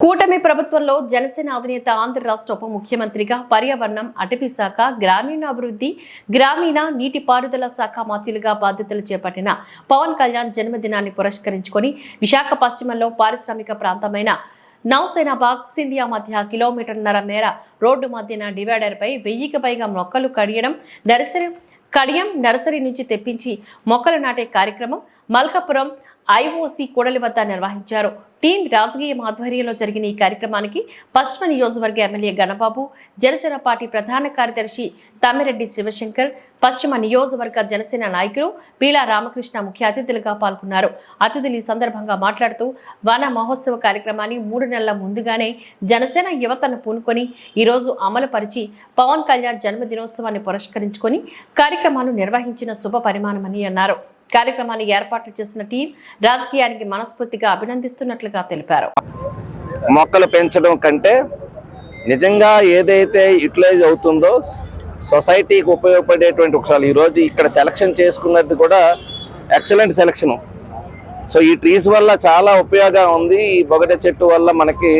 కూటమి ప్రభుత్వంలో జనసేన అధినేత ఆంధ్ర రాష్ట్ర ఉప ముఖ్యమంత్రిగా పర్యావరణం అటవీ శాఖ గ్రామీణాభివృద్ధి గ్రామీణ నీటిపారుదల శాఖ మంత్రులుగా బాధ్యతలు చేపట్టిన పవన్ కళ్యాణ్ జన్మదినాన్ని పురస్కరించుకొని విశాఖ పశ్చిమంలో పారిశ్రామిక ప్రాంతమైన నౌసేనాబాగ్ సింధియా మధ్య కిలోమీటర్న్నర మేర రోడ్డు మధ్యన డివైడర్పై వెయ్యికి పైగా మొక్కలు కడియడం నర్సరీ కడియం నర్సరీ నుంచి తెప్పించి మొక్కలు నాటే కార్యక్రమం మల్కాపురం ఐఓసి కూడలి వద్ద నిర్వహించారు. టీం రాజకీయం ఆధ్వర్యంలో జరిగిన ఈ కార్యక్రమానికి పశ్చిమ నియోజకవర్గ ఎమ్మెల్యే గణబాబు జనసేన పార్టీ ప్రధాన కార్యదర్శి తమ్మిరెడ్డి శివశంకర్ పశ్చిమ నియోజకవర్గ జనసేన నాయకులు పీలా రామకృష్ణ ముఖ్య అతిథులుగా పాల్గొన్నారు. అతిథులు ఈ సందర్భంగా మాట్లాడుతూ వన మహోత్సవ కార్యక్రమాన్ని మూడు నెలల ముందుగానే జనసేన యువతను పూనుకొని ఈరోజు అమలుపరిచి పవన్ కళ్యాణ్ జన్మదినోత్సవాన్ని పురస్కరించుకొని కార్యక్రమాన్ని నిర్వహించిన శుభ పరిమాణమని అన్నారు. కార్యక్రమాన్ని ఏర్పాట్లు చేసిన టీం రాజకీయానికి మనస్ఫూర్తిగా అభినందిస్తున్నట్లుగా తెలిపారు. మొక్కలు పెంచడం కంటే నిజంగా ఏదైతే యూటిలైజ్ అవుతుందో సొసైటీకి ఉపయోగపడేటువంటి ఒకసారి ఈరోజు ఇక్కడ సెలక్షన్ చేసుకున్నది కూడా ఎక్సలెంట్ సెలక్షను. సో ఈ ట్రీస్ వల్ల చాలా ఉపయోగం ఉంది. ఈ బొగట చెట్టు వల్ల మనకి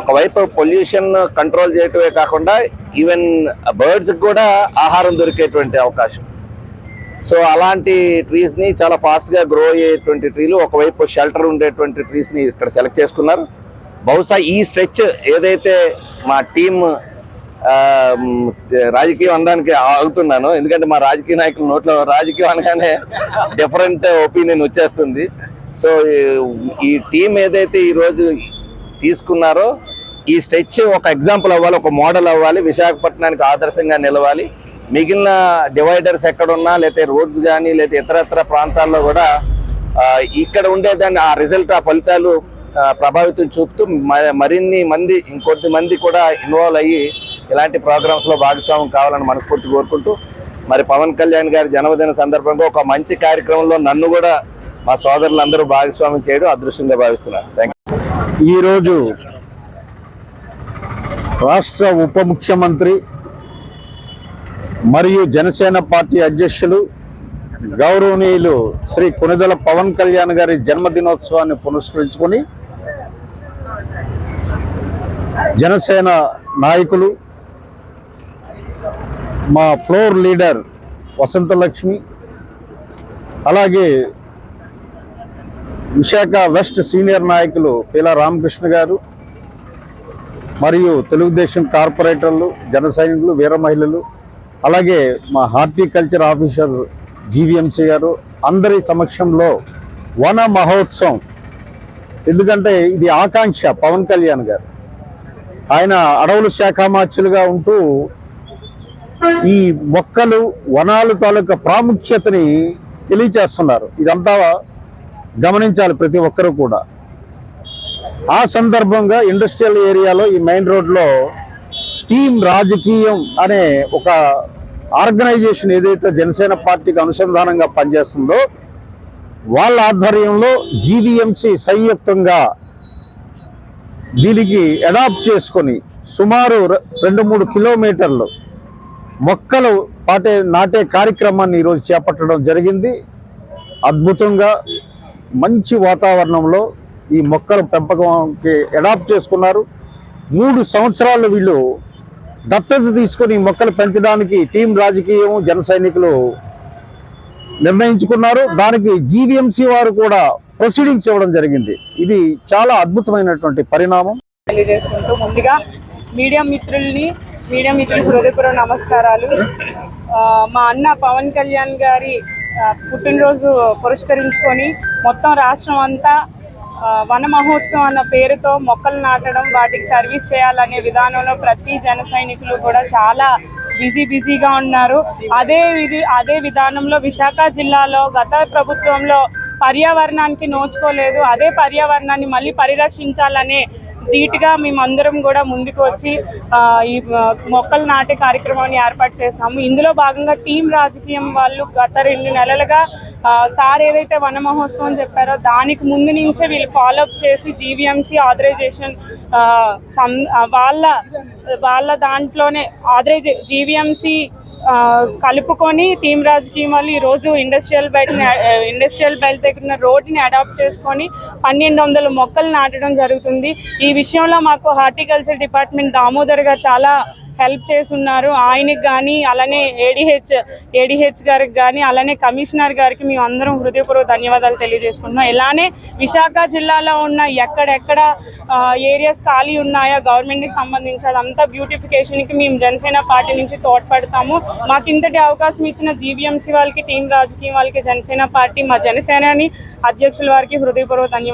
ఒకవైపు పొల్యూషన్ కంట్రోల్ చేయటమే కాకుండా ఈవెన్ బర్డ్స్కి కూడా ఆహారం దొరికేటువంటి అవకాశం. సో అలాంటి ట్రీస్ని చాలా ఫాస్ట్గా గ్రో అయ్యేటువంటి ట్రీలు ఒకవైపు షెల్టర్ ఉండేటువంటి ట్రీస్ని ఇక్కడ సెలెక్ట్ చేసుకున్నారు. బహుశా ఈ స్ట్రెచ్ ఏదైతే మా టీం రాజకీయం అనడానికి ఆగుతున్నాను ఎందుకంటే మా రాజకీయ నాయకుల నోట్లో రాజకీయం అనగానే డిఫరెంట్ ఒపీనియన్ వచ్చేస్తుంది. సో ఈ టీం ఏదైతే ఈరోజు తీసుకున్నారో ఈ స్ట్రెచ్ ఒక ఎగ్జాంపుల్ అవ్వాలి ఒక మోడల్ అవ్వాలి విశాఖపట్నానికి ఆదర్శంగా నిలవాలి. మిగిలిన డివైడర్స్ ఎక్కడున్నా లేకపోతే రోడ్స్ కానీ లేకపోతే ఇతరత్ర ప్రాంతాల్లో కూడా ఇక్కడ ఉండేదాన్ని ఆ రిజల్ట్ ఆ ఫలితాలు ప్రభావితం చూపుతూ మరిన్ని మంది ఇంకొద్ది మంది కూడా ఇన్వాల్వ్ అయ్యి ఇలాంటి ప్రోగ్రామ్స్లో భాగస్వామ్యం కావాలని మనస్ఫూర్తి కోరుకుంటూ మరి పవన్ కళ్యాణ్ గారి జన్మదిన సందర్భంగా ఒక మంచి కార్యక్రమంలో నన్ను కూడా మా సోదరులందరూ భాగస్వామ్యం చేయడం అదృష్టంగా భావిస్తున్నారు థ్యాంక్ ఈరోజు రాష్ట్ర ఉప ముఖ్యమంత్రి మరియు జనసేన పార్టీ అధ్యక్షులు గౌరవనీయులు శ్రీ కొనిదల పవన్ కళ్యాణ్ గారి జన్మదినోత్సవాన్ని పురస్కరించుకొని జనసేన నాయకులు మా ఫ్లోర్ లీడర్ వసంతలక్ష్మి అలాగే విశాఖ వెస్ట్ సీనియర్ నాయకులు పీలా రామకృష్ణ గారు మరియు తెలుగుదేశం కార్పొరేటర్లు జన సైనికులు వీర మహిళలు అలాగే మా హార్టికల్చర్ ఆఫీసర్ జీవీఎంసీ గారు అందరి సమక్షంలో వన మహోత్సవం. ఎందుకంటే ఇది ఆకాంక్ష పవన్ కళ్యాణ్ గారు. ఆయన అడవుల శాఖ మార్చులుగా ఉంటూ ఈ మొక్కలు వనాలు తాలూకా ప్రాముఖ్యతని తెలియచేస్తున్నారు. ఇదంతా గమనించాలి ప్రతి ఒక్కరూ కూడా. ఆ సందర్భంగా ఇండస్ట్రియల్ ఏరియాలో ఈ మెయిన్ రోడ్లో టీం రాజకీయం అనే ఒక ఆర్గనైజేషన్ ఏదైతే జనసేన పార్టీకి అనుసంధానంగా పనిచేస్తుందో వాళ్ళ ఆధ్వర్యంలో జీవీఎంసీ సంయుక్తంగా దీనికి అడాప్ట్ చేసుకొని సుమారు రెండు మూడు కిలోమీటర్లు మొక్కలు పాటే నాటే కార్యక్రమాన్ని ఈరోజు చేపట్టడం జరిగింది. అద్భుతంగా మంచి వాతావరణంలో ఈ మొక్కల పెంపకంకి అడాప్ట్ చేసుకున్నారు. మూడు సంవత్సరాలు వీళ్ళు దత్తత తీసుకొని మొక్కలు పెంచడానికి టీం రాజకీయం జన సైనికులు నిర్ణయించుకున్నారు. దానికి జీవీఎంసీ వారు కూడా ప్రొసీడింగ్స్ ఇవ్వడం జరిగింది. ఇది చాలా అద్భుతమైనటువంటి పరిణామం. తెలియజేసుకుంటూ ముందుగా మీడియా మిత్రుల్ని మీడియా మిత్రులు హృదయపూర్వ నమస్కారాలు. మా అన్న పవన్ కళ్యాణ్ గారి పుట్టినరోజు పురస్కరించుకొని మొత్తం రాష్ట్రం అంతా వన మహోత్సవం అన్న పేరుతో మొక్కలు నాటడం వాటికి సర్వీస్ చేయాలనే విధానంలో ప్రతి జన సైనికులు కూడా చాలా బిజీ బిజీగా ఉన్నారు. అదే ఇది అదే విధానంలో విశాఖ జిల్లాలో గత ప్రభుత్వంలో పర్యావరణానికి నోచుకోలేదు. అదే పర్యావరణాన్ని మళ్ళీ పరిరక్షించాలనే ధీటుగా మేమందరం కూడా ముందుకు వచ్చి ఈ మొక్కలు నాటే కార్యక్రమాన్ని ఏర్పాటు చేశాము. ఇందులో భాగంగా టీం రాజకీయం వాళ్ళు గత రెండు నెలలుగా సార్ ఏదైతే వన మహోత్సవం చెప్పారో దానికి ముందు నుంచే వీళ్ళు ఫాలోఅప్ చేసి జీవీఎంసీ ఆథరైజేషన్ వాళ్ళ వాళ్ళ దాంట్లోనే ఆథరైజ్ జీవీఎంసీ కలుపుకొని టీం రాజకీయం వాళ్ళు ఈరోజు ఇండస్ట్రియల్ బెల్ట్ ఇండస్ట్రియల్ బెల్ట్ దగ్గర ఉన్న రోడ్ని అడాప్ట్ చేసుకొని పన్నెండు వందల మొక్కలు నాటడం జరుగుతుంది. ఈ విషయంలో మాకు హార్టికల్చర్ డిపార్ట్మెంట్ దామోదర్ గారు చాలా హెల్ప్ చేస్తున్నారు. ఆయనకి కానీ అలానే ఏడిహెచ్ ఏడిహెచ్ గారికి కానీ అలానే కమిషనర్ గారికి మేము అందరం హృదయపూర్వక ధన్యవాదాలు తెలియజేసుకుంటున్నాం. ఇలానే విశాఖ జిల్లాలో ఉన్న ఎక్కడెక్కడ ఏరియాస్ ఖాళీ ఉన్నాయో గవర్నమెంట్కి సంబంధించి అదంతా బ్యూటిఫికేషన్కి మేము జనసేన పార్టీ నుంచి తోడ్పడతాము. మాకు ఇంతటి అవకాశం ఇచ్చిన జీవీఎంసీ వాళ్ళకి టీం రాజకీయం వాళ్ళకి జనసేన పార్టీ మా జనసేనని అధ్యక్షుల వారికి హృదయపూర్వక ధన్యవాదాలు